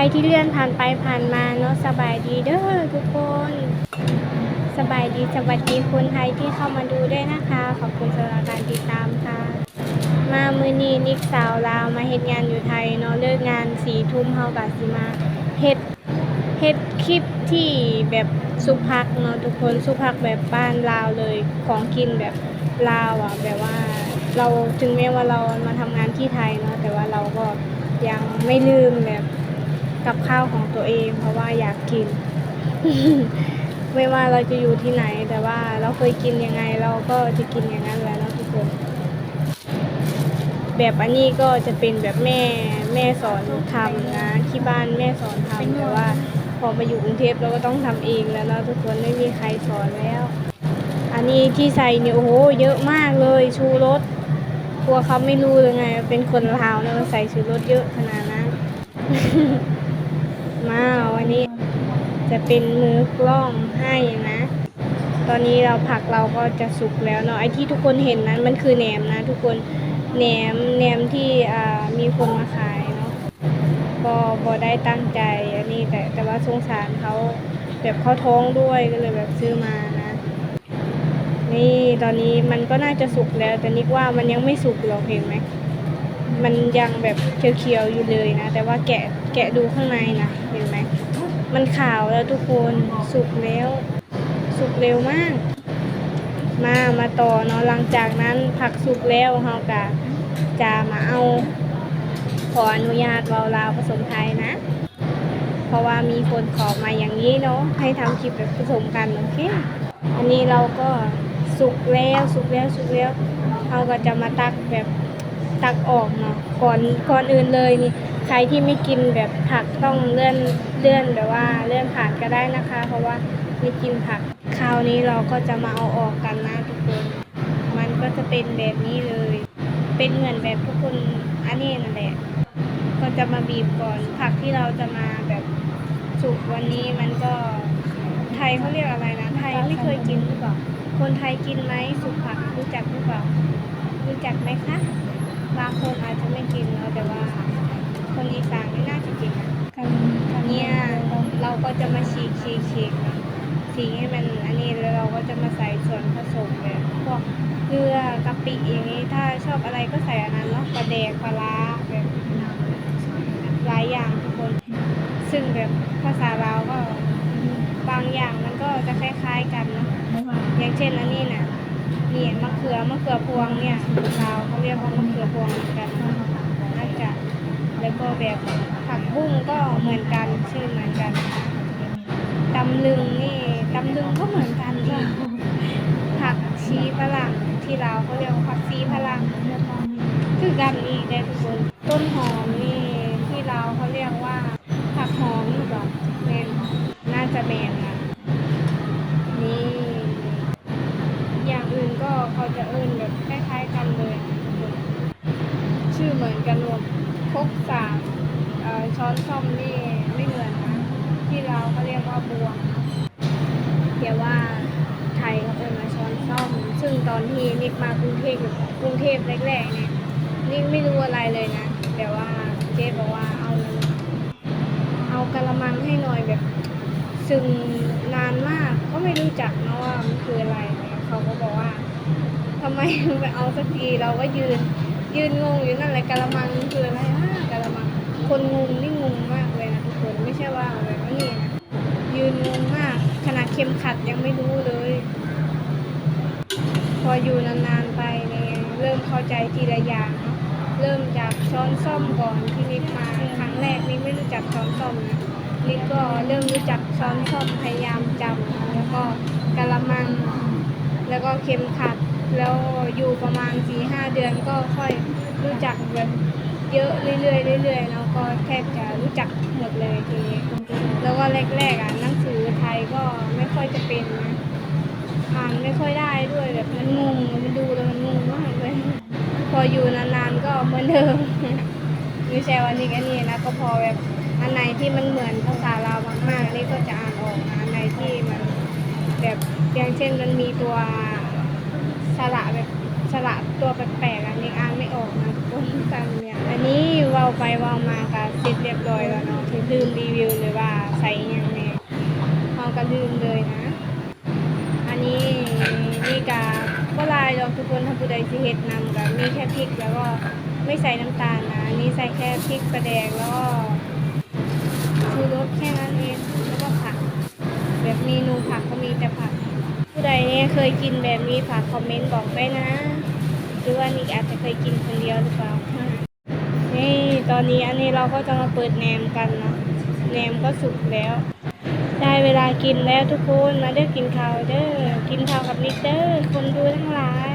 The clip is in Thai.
รที่เลื่อนผ่านไปผ่านมาเนาะสบายดีเด้อทุกคน สบายดีสวัสดีคนไทยที่เข้ามาดูด้วยนะคะ ขอบคุณสำหรับการติดตามค่ะ มามือนีนิกสาวลาวมาเฮ็ดงานอยู่ไทยเนาะเลิกงานสี่ทุ่มเฮากะสิมาเฮ็ดเฮ็ดคลิปที่แบบสุภักเนาะทุกคนสุภักแบบบ้านลาวเลยของกินแบบลาวอะแบบว่าเราถึงแม้ว่าเรามาทำงานที่ไทยเนาะแต่ว่าเราก็ยังไม่ลืมแบบ กับข้าวของตัวเอง เพราะว่าอยากกิน ไม่ว่าเราจะอยู่ที่ไหน แต่ว่าเราเคยกินยังไงเราก็จะกินอย่างนั้นแหละนะทุกคน แบบอันนี้ก็จะเป็นแบบแม่แม่สอนทำนะที่บ้านแม่สอนทำแต่ว่า พอมาอยู่กรุงเทพเราก็ต้องทำเองแล้วเนาะทุกคนไม่มีใครสอนแล้ว อันนี้ที่ใส่เนี่ยโอ้โหเยอะมากเลยชูรสกลัวเขาไม่รู้เลยไง เป็นคนลาวเนี่ยมันใส่ชูรสเยอะขนาดนั้น มาวันนี้จะเป็นมือกล้องให้นะ ตอนนี้เราผักเราก็จะสุกแล้วเนาะไอที่ทุกคนเห็นนั้นมันคือแหนมนะ ทุกคนแหนมแหนมที่มีคนมาขายเนาะก็บ่ได้ตั้งใจอันนี้แต่แต่ว่าสงสารเขาแบบเขาท้องด้วยก็เลยแบบซื้อมานะ นี่ตอนนี้มันก็น่าจะสุกแล้ว แต่นิกว่ามันยังไม่สุกหรอกเห็นไหมมันยังแบบเขียวๆอยู่เลยนะ แต่ว่าแกะแกะดูข้างในนะ มันขาวแล้วทุกคนสุกแล้ว สุกเร็วมาก มามาต่อเนาะหลังจากนั้นผักสุกแล้วเฮากะจะมาเอา ขออนุญาตเวาลาวผสมไทยนะ เพราะว่ามีคนขอมาอย่างนี้เนาะให้ทำคลิปแบบผสมกันโอเค อันนี้เราก็สุกแล้วสุกแล้วสุกแล้วเราก็จะมาตักแบบ ตักออกเนาะก่อนก่อนอื่นเลยนี่ใครที่ไม่กินแบบผักต้องเลื่อนเลื่อนแบบว่าเลื่อนผ่านก็ได้นะคะ เพราะว่าไม่กินผักคราวนี้เราก็จะมาเอาออกกันนะทุกคนมันก็จะเป็นแบบนี้เลย เป็นเหมือนแบบทุกคนอันนี้นั่นแหละก็จะมาบีบก่อนผักที่เราจะมาแบบสุกวันนี้มันก็ไทยเขาเรียกอะไรนะไทยไม่เคยกินหรือเปล่าคนไทยกินไหมสุกผักรู้จักหรือเปล่ารู้จักไหมคะ บางคนอาจจะไม่กินเนาะแต่ว่า คนอีสานไม่น่าจะกินนะเนี่ยเราก็จะมาฉีกฉีกฉีกนะฉีกให้มันอันนี้แล้วเราก็จะมาใส่ส่วนผสมแบบพวกเกลือกะปิอย่างนี้ถ้าชอบอะไรก็ใส่อันนั้นเนาะปลาแดกปลาร้าแบบหลายอย่างทุกคน ซึ่งแบบภาษาลาก็บางอย่างมันก็จะคล้าย ๆ กันเนาะอย่างเช่นอันนี้น่ะ นี่มะเขือมะเขือพวงเนี่ยลาเขาเรียกว่ามะเขือพวงเหมือนกันน่าจะแล้วก็แบบผักบุ้งก็เหมือนกันชื่อเหมือนกันตำลึงนี่ตำลึงก็เหมือนกันอีกผักชีฝรั่งที่ลาเขาเรียกว่าผักชีฝรั่งคือกันอีกได้ทุกคนต้นหอมนี่ที่ลาเขาเรียกว่าผักหอมหรือเปล่าแมนน่าจะแมนนะนี่ อย่างอื่นก็เขา จะเอิ้นแบบคล้ายๆกันเลย ชื่อเหมือนกันหมดคกสากเอ่อช้อนส้อมนี่ไม่เหมือนนะที่เราเขาเรียกว่าบวงเดี๋ยวว่าไทยเขาเป็นมาช้อนส้อม ซึ่งตอนที่นิกมากรุงเทพกรุงเทพแรกๆเนี่ยนิกไม่รู้อะไรเลยนะแต่ว่าเจ๊บอกว่าเอาเอากระมังให้หน่อยแบบซึ่งนานมากก็ไม่รู้จักนะว่ามันคืออะไร เขาก็บอกว่า ไมไปเอาสักทีเราก็ยืน ยืนงงอยู่นั่นแหละกะละมังคืออะไรอะกะละมัง คนงงนี่งงมากเลยนะทุกคนไม่ใช่ว่าแบบว่านี่นะยืนงงมากขนาดเข็มขัดยังไม่รู้เลย พออยู่นานๆไปเนี่ยเริ่มเข้าใจทีละอย่างเนาะเริ่มจากช้อนส้อมก่อนที่นิกมาครั้งแรกนิกไม่รู้จักช้อนส้อมนะนี่ก็เริ่มรู้จักช้อนส้อมพยายามจำแล้วก็กะละมัง แล้วก็เข็มขัด แล้วอยู่ประมาณสี่ห้าเดือนก็ค่อยรู้จักแบบเยอะเรื่อยๆเรื่อยๆแล้วก็แทบจะรู้จักหมดเลยทีนี้แล้วก็แรกๆอะหนังสือไทยก็ไม่ค่อยจะเป็นนะอ่านไม่ค่อยได้ด้วยแบบมันงงมันดูแล้วมันงงมากเลยพออยู่นานๆก็เหมือนเดิมไม่ใช่วันนี้กันนี่นะก็พอแบบอันไหนที่มันเหมือนภาษาลาวมากๆนี่ก็จะอ่านออกนะอันไหนที่มันแบบอย่างเช่นมันมีตัว สระแบบสระตัวแปลกๆอันนี้อ่านไม่ออกนะทุกคนตามเนี่ยอันนี้เว่าไปเว่ามาก็เสร็จเรียบร้อยแล้วเนาะลืมรีวิวเลยว่าใส่ยังไงเราก็ลืมเลยนะ อันนี้นี่กาก็ลายดอกทุกคนถ้าผู้ใดสิเฮ็ดนำก็มีแค่พริกแล้วก็ไม่ใส่น้ำตาลนะนนี้ใส่แค่พริกประแดงแล้วก็ชูรสแค่นั้นเองแล้วก็ผัก แบบเมนูผักก็มีแต่ผัก ผู้ใดเนี่ยเคยกินแบบนี้ฝากคอมเมนต์บอกได้นะ หรือว่านี่อาจจะเคยกินคนเดียวหรือเปล่า นี่ตอนนี้อันนี้เราก็จะมาเปิดแหนมกันเนาะแหนมก็สุกแล้ว ได้เวลากินแล้วทุกคน มาเด้อกินข้าวเด้อ กินข้าวกับนิกเด้อ คนดูทั้งหลาย